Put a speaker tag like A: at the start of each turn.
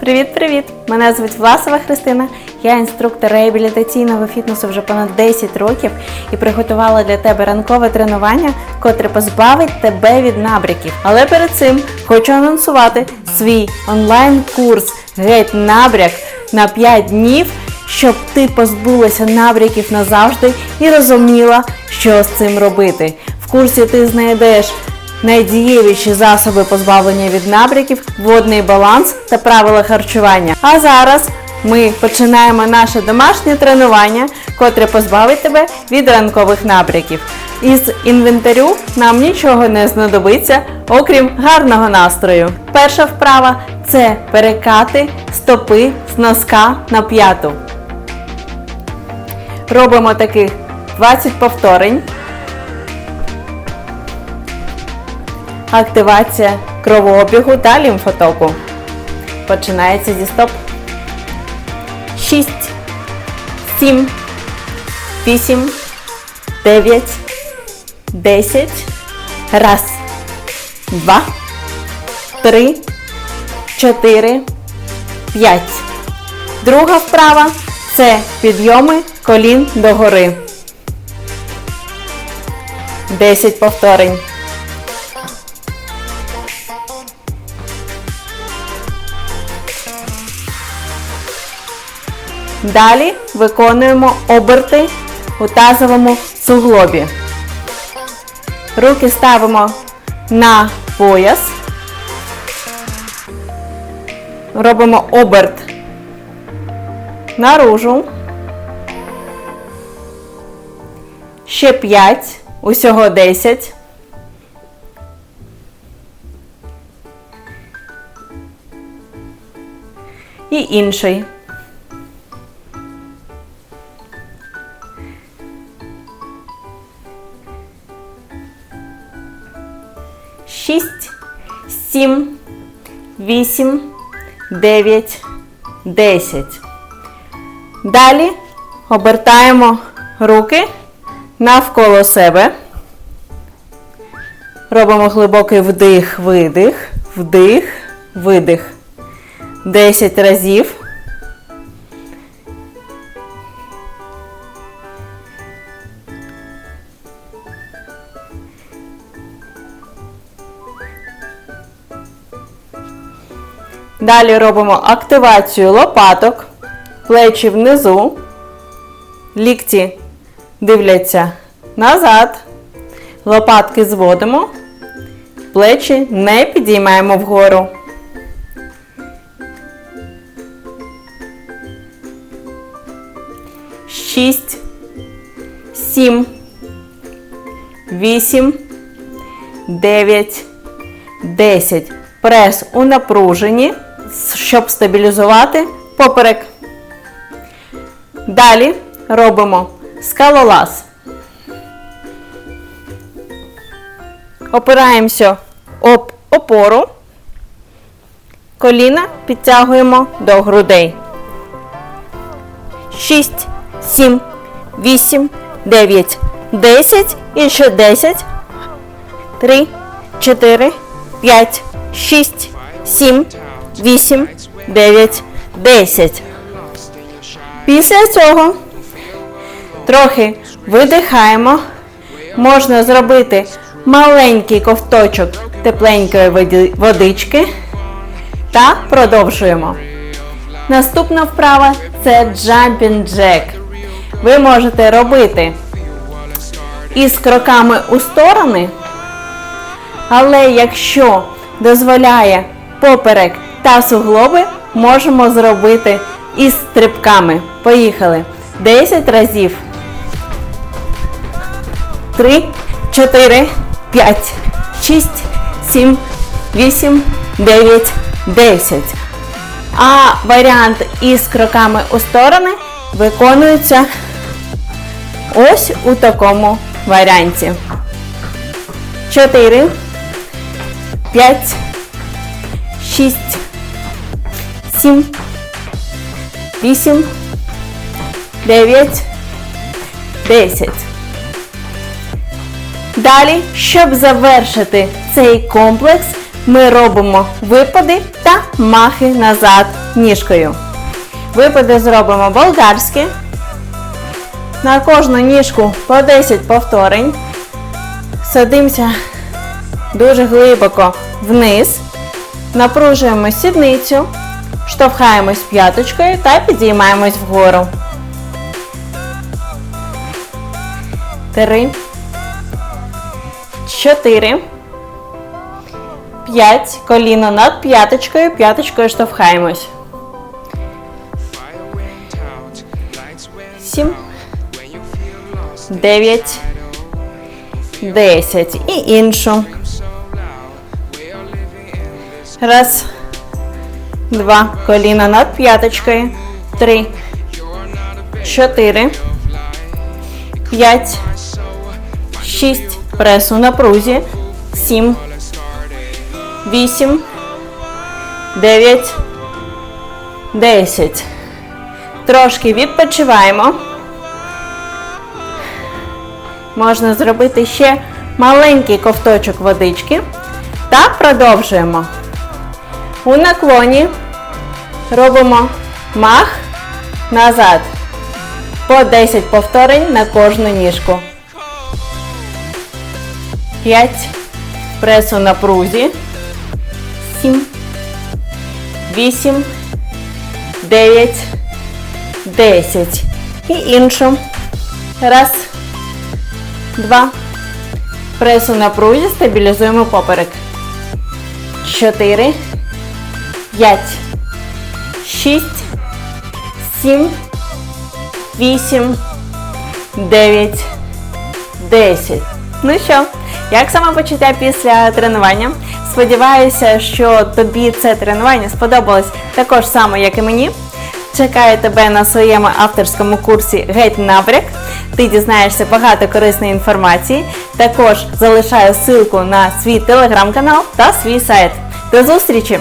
A: Привіт-привіт! Мене звуть Власова Христина. Я інструктор реабілітаційного фітнесу вже понад 10 років і приготувала для тебе ранкове тренування, котре позбавить тебе від набряків. Але перед цим хочу анонсувати свій онлайн-курс Геть набряк на 5 днів, щоб ти позбулася набряків назавжди і розуміла, що з цим робити. В курсі ти знайдеш найдієвіші засоби позбавлення від набряків, водний баланс та правила харчування. А зараз ми починаємо наше домашнє тренування, котре позбавить тебе від ранкових набряків. Із інвентарю нам нічого не знадобиться, окрім гарного настрою. Перша вправа це перекати стопи з носка на п'яту. Робимо таких 20 повторень. Активація кровообігу та лімфотоку. Починається зі стоп. 6, 7, 8, 9, 10. Раз, два, три, чотири, п'ять. Друга вправа це підйоми колін догори. 10 повторень. Далі виконуємо оберти у тазовому суглобі. Руки ставимо на пояс. Робимо оберт наружу. Ще 5, усього 10. І інший. Шість, сім, вісім, дев'ять, десять. Далі обертаємо руки навколо себе. Робимо глибокий вдих, видих, вдих, видих. 10 разів. Далі робимо активацію лопаток, плечі внизу, лікті дивляться назад, лопатки зводимо, плечі не підіймаємо вгору. Шість, сім, вісім, дев'ять, десять. Прес у напруженні, щоб стабілізувати поперек. Далі робимо скалолаз. Опираємося об опору. Коліна підтягуємо до грудей. 6, 7, 8, 9, 10 і ще 10. 3, 4, 5, 6, 7, 8, 9, 10. Після цього трохи видихаємо. Можна зробити маленький ковточок тепленької водички та продовжуємо. Наступна вправа це Jumping Jack. Ви можете робити із кроками у сторони, але якщо дозволяє поперек та суглоби, можемо зробити із стрибками. Поїхали. 10 разів. 3, 4, 5, 6, 7, 8, 9, 10. А варіант із кроками у сторони виконується ось у такому варіанті. 4, 5, 6, 7, 8, 9, 10. Далі, щоб завершити цей комплекс, ми робимо випади та махи назад ніжкою. Випади зробимо болгарські. На кожну ніжку по 10 повторень. Садимося дуже глибоко вниз. Напружуємо сідницю, штовхаємось п'яточкою та підіймаємось вгору. Три. Чотири. П'ять. Коліно над п'яточкою. П'яточкою штовхаємось. Сім. Дев'ять. Десять. І іншу. Раз. Два. Коліна над п'яточкою. Три. Чотири. П'ять. Шість. Пресу на прузі. Сім. Вісім. Дев'ять. Десять. Трошки відпочиваємо. Можна зробити ще маленький ковточок водички. Та продовжуємо. У наклоні робимо мах назад. По 10 повторень на кожну ніжку. 5. Пресу на прузі. 7. 8. 9. 10. І іншу. Раз. Два. Пресу на прузі. Стабілізуємо поперек. 4. 5. 6. 7. 8, 9, 10. Ну що, як самопочуття після тренування? Сподіваюся, що тобі це тренування сподобалось також само, як і мені. Чекаю тебе на своєму авторському курсі Геть набряк. Ти дізнаєшся багато корисної інформації. Також залишаю ссылку на свій телеграм-канал та свій сайт. До зустрічі!